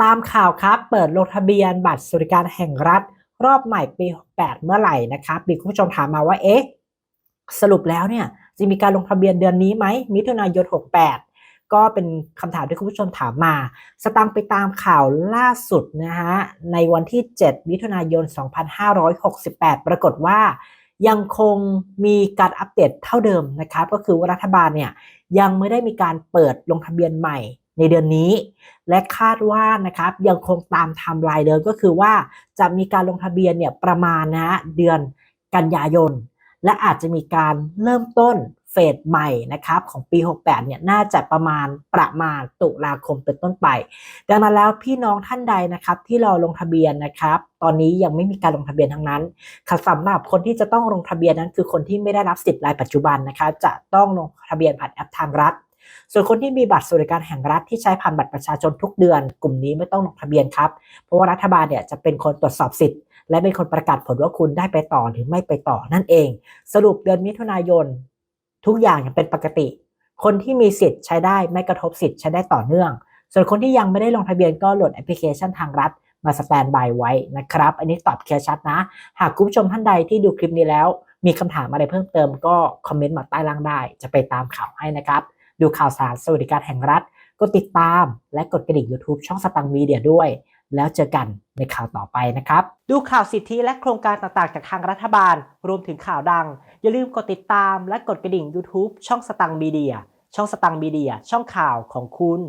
ตามข่าวครับ เปิดลงทะเบียนบัตรสวัสดิการแห่งรัฐ รอบใหม่ปี 68 เมื่อไหร่นะครับมีคุณผู้ชมถามมาว่า เอ๊ะ สรุปแล้วเนี่ย จะมีการลงทะเบียนเดือนนี้ไหม มิถุนายน 68 ก็เป็นคำถามที่คุณผู้ชมถามมา สตังไปตามข่าวล่าสุดนะฮะ ในวันที่ 7 มิถุนายน 2568 ปรากฏว่ายังคงมีการอัปเดตเท่าเดิมนะครับ ก็คือว่ารัฐบาลเนี่ยยังไม่ได้มีการเปิดลงทะเบียนใหม่ ในเดือนนี้ และคาดว่านะครับยังคงตามไทม์ไลน์เดิมก็คือว่าจะมีการลงทะเบียนเนี่ยประมาณนะฮะเดือนกันยายน และอาจจะมีการเริ่มต้นเฟสใหม่นะครับของปี 68 เนี่ยน่าจะประมาณประมาณตุลาคมเป็นต้นไป ดังนั้นแล้วพี่น้องท่านใดนะครับที่รอลงทะเบียนนะครับ ตอนนี้ยังไม่มีการลงทะเบียนทั้งนั้นค่ะสำหรับคนที่จะต้องลงทะเบียนนั้นคือคนที่ไม่ได้รับสิทธิ์รายปัจจุบันนะคะจะต้องลงทะเบียนผ่านแอปทางรัฐ ส่วนคนที่มีบัตรสวัสดิการแห่งรัฐที่ใช้ผ่านบัตรประชาชนทุกเดือน กลุ่มนี้ไม่ต้องลงทะเบียนครับ เพราะว่ารัฐบาลเนี่ยจะเป็นคนตรวจสอบสิทธิ์ และเป็นคนประกาศผลว่าคุณได้ไปต่อหรือไม่ไปต่อนั่นเอง สรุปเดือนมิถุนายน ทุกอย่างยังเป็นปกติ คนที่มีสิทธิ์ใช้ได้ไม่กระทบสิทธิ์ใช้ได้ต่อเนื่อง ส่วนคนที่ยังไม่ได้ลงทะเบียนก็โหลดแอปพลิเคชันทางรัฐมาสแตนบายไว้นะครับ อันนี้ตอบเคลียร์ชัดนะ หากคุณผู้ชมท่านใดที่ดูคลิปนี้แล้ว มีคำถามอะไรเพิ่มเติมก็คอมเมนต์มาใต้ล่างได้ จะไปตามข่าวให้นะครับ ดูข่าวสารสวัสดิการแห่งรัฐ กดติดตามและกดกระดิ่ง YouTube ช่องสตังมีเดียด้วย แล้วเจอกันในข่าวต่อไปนะครับ ดูข่าวสิทธิและโครงการต่างๆ จากทางรัฐบาล รวมถึงข่าวดัง อย่าลืมกดติดตามและกดกระดิ่ง YouTube ช่องสตังมีเดียช่องสตังมีเดียช่องข่าวของคุณ